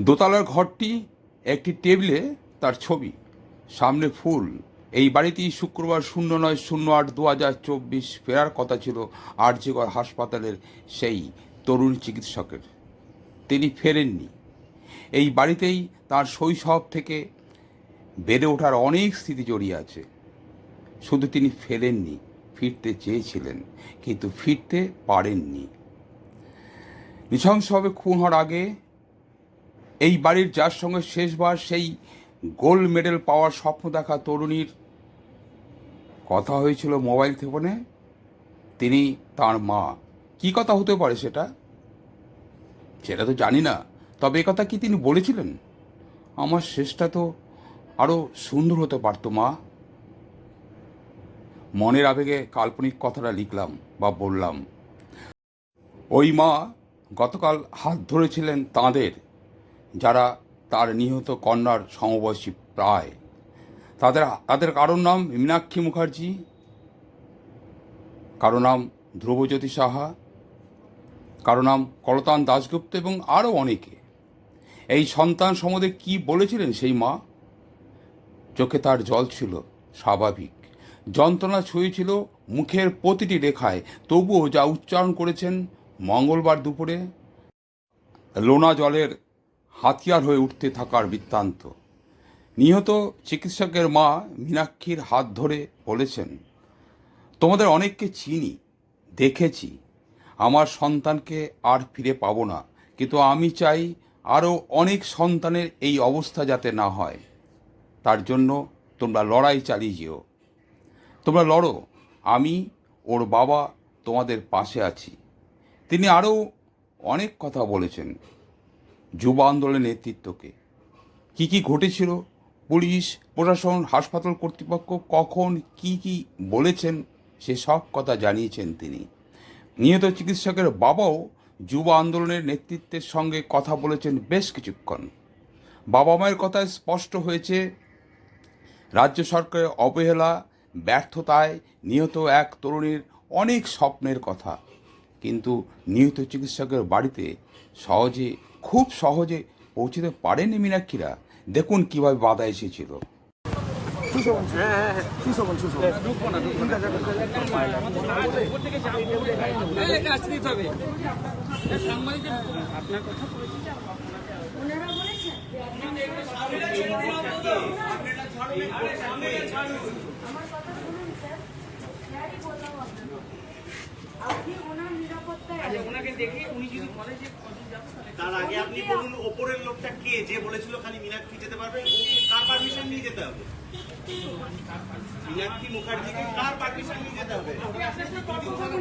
দোতলার ঘরটি একটি টেবিলে তার ছবি। সামনে ফুল। এই বাড়িতেই শুক্রবার শূন্য নয় শূন্য আট দু হাজার চব্বিশ ফেরার কথা ছিল আরজিগড় হাসপাতালের সেই তরুণ চিকিৎসকের। তিনি ফেরেননি। এই বাড়িতেই তার শৈশব থেকে বেড়ে ওঠার অনেক স্মৃতি জড়িয়ে আছে। শুধু তিনি ফেরেননি, ফিরতে চেয়েছিলেন, কিন্তু ফিরতে পারেননি। নৃশংসভাবে খুন হওয়ার আগে এই বাড়ির যার সঙ্গে শেষবার সেই গোল্ড মেডেল পাওয়ার স্বপ্ন দেখা তরুণীর কথা হয়েছিল মোবাইল ফোনে, তিনি তার মা। কি কথা হতে পারে সেটা? সেটা তো জানি না। তবে কথা কি তিনি বলেছিলেন? আমার শেষটা তো আরও সুন্দর হতে পারতো, মা। মনের আবেগে কাল্পনিক কথাটা লিখলাম বা বললাম। ওই মা গতকাল হাত ধরেছিলেন তাঁদের যারা তার নিহত কন্যার সমবয়সী প্রায়। তাদের তাদের কারোর নাম মীনাক্ষী মুখার্জি কারও নাম ধ্রুবজ্যোতি সাহা কারও নাম কলতান দাশগুপ্ত এবং আরও অনেকে। এই সন্তান সম্বন্ধে কি বলেছিলেন সেই মা? চোখে তার জল ছিল স্বাভাবিক। যন্ত্রণা ছুঁয়েছিল মুখের প্রতিটি রেখায়। তবুও যা উচ্চারণ করেছেন মঙ্গলবার দুপুরে, লোনা জলের হাতিয়ার হয়ে উঠতে থাকার বৃত্তান্ত। নিহত চিকিৎসকের মা মীনাক্ষীর হাত ধরে বলেছেন, তোমাদের অনেককে চিনি, দেখেছি। আমার সন্তানকে আর ফিরে পাবো না, কিন্তু আমি চাই আরও অনেক সন্তানের এই অবস্থা যাতে না হয়। তার জন্য তোমরা লড়াই চালিয়ে যেও। তোমরা লড়ো, আমি, ওর বাবা তোমাদের পাশে আছি। তিনি আরও অনেক কথা বলেছেন। যুব আন্দোলনের নেতৃত্বকে। কি কি ঘটেছিল? পুলিশ, প্রশাসন, হাসপাতাল কর্তৃপক্ষ কখন কি কি বলেছেন, সে সব কথা জানিয়েছেন তিনি। নিহত চিকিৎসকের বাবাও যুব আন্দোলনের নেতৃত্বের সঙ্গে কথা বলেছেন বেশ কিছুক্ষণ। বাবা মায়ের কথায় স্পষ্ট হয়েছে, রাজ্য সরকারের অবহেলা, ব্যর্থতায় নিহত এক তরুণীর অনেক স্বপ্নের কথা। কিন্তু নিহত চিকিৎসকের বাড়িতে সহজে খুব সহজে পৌঁছতে পারেনি মীনাক্ষীরা। দেখুন কীভাবে বাধা এসেছিল। আমার কথা তার আগে আপনি বলুন ওপরের লোকটা কে যে বলেছিল খালি মীনাক্ষী যেতে পারবে কার পারমিশন নিয়ে যেতে হবে? মীনাক্ষী মুখার্জিকে কার পারমিশন নিয়ে যেতে হবে?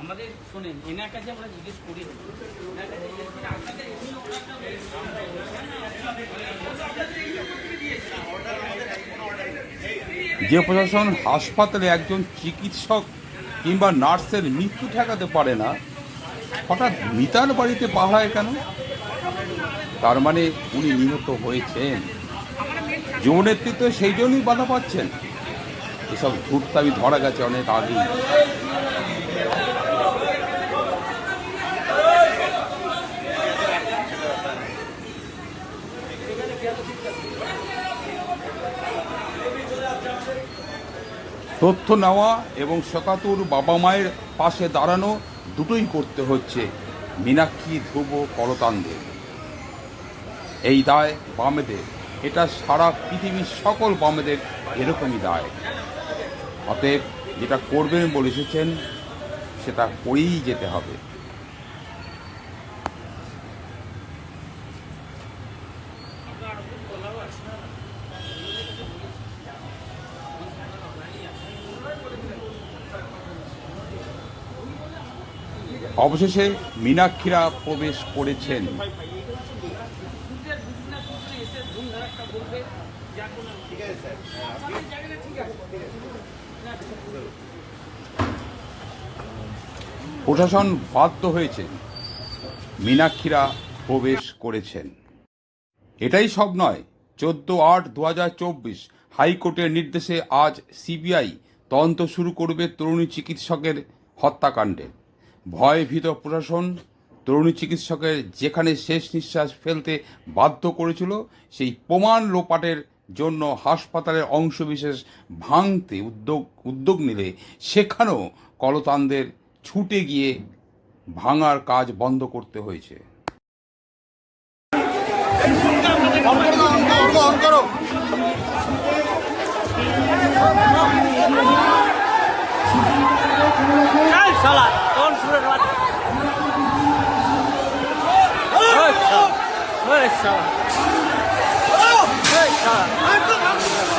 আমাদের শোনেন এনার কাছে আমরা জিজ্ঞেস করি। যে প্রশাসন হাসপাতালে একজন চিকিৎসক কিংবা নার্সের মৃত্যু ঠেকাতে পারে না হঠাৎ মিতার বাড়িতে পাহারায় কেন? তার মানে উনি নিহত হয়েছেন। যুব নেতৃত্ব সেই জন্যই বাধা পাচ্ছেন। এসব ধূর্তামি ধরা গেছে অনেক আগেই। তথ্য নেওয়া এবং শকাতুর বাবা মায়ের পাশে দাঁড়ানো দুটোই করতে হচ্ছে। মীনাক্ষী, ধ্রুব, করতানদের। এই দায় বামেদের। এটা সারা পৃথিবীর সকল বামেদের এরকমই দায়। অতএব যেটা করবেন বলে এসেছেন, সেটা করেই যেতে হবে। অবশেষে মীনাক্ষীরা প্রবেশ করেছেন। বলবে যা কোনো ঠিক আছে স্যার জানি না ঠিক আছে। প্রশাসন বাধ্য হয়েছে মীনাক্ষীরা প্রবেশ করেছেন। এটাই সব নয় চোদ্দ আট দু হাজার চব্বিশ হাইকোর্টের নির্দেশে আজ সিবিআই তদন্ত শুরু করবে তরুণী চিকিৎসকের হত্যাকাণ্ডের ভয়ে ভীত প্রশাসন তরুণী চিকিৎসকের যেখানে শেষ নিঃশ্বাস ফেলতে বাধ্য করেছিল, সেই প্রমাণ লোপাটের জন্য হাসপাতালের অংশবিশেষ ভাঙতে উদ্যোগ উদ্যোগ নিলে সেখানেও কলতানদের ছুটে গিয়ে ভাঙার কাজ বন্ধ করতে হয়েছে। কোন সুরের বাচ্চা ওই শালা ওই শালা ওই শালা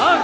ওই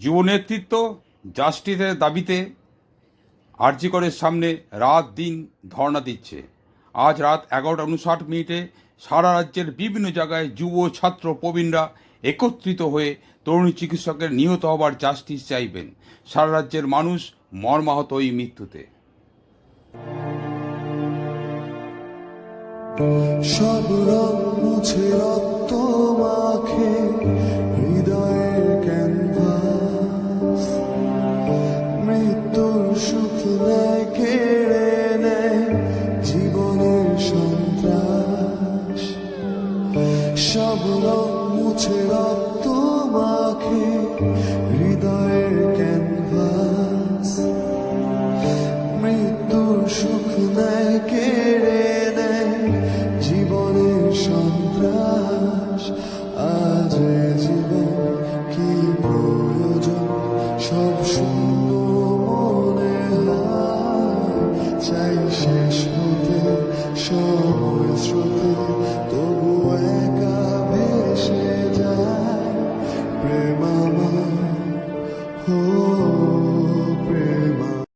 যুব নেতৃত্ব জাস্টিসের দাবিতে আরজিকরের সামনে রাত দিন ধর্ণা দিচ্ছে। আজ রাত এগারোটা উনষাট মিনিটে সারা রাজ্যের বিভিন্ন জায়গায় যুব ছাত্র প্রবীণরা একত্রিত হয়ে তরুণী চিকিৎসকের নিহত হবার জাস্টিস চাইবেন। সারা রাজ্যের মানুষ মর্মাহত এই মৃত্যুতে। সব রং মুছে রক্ত মাখে।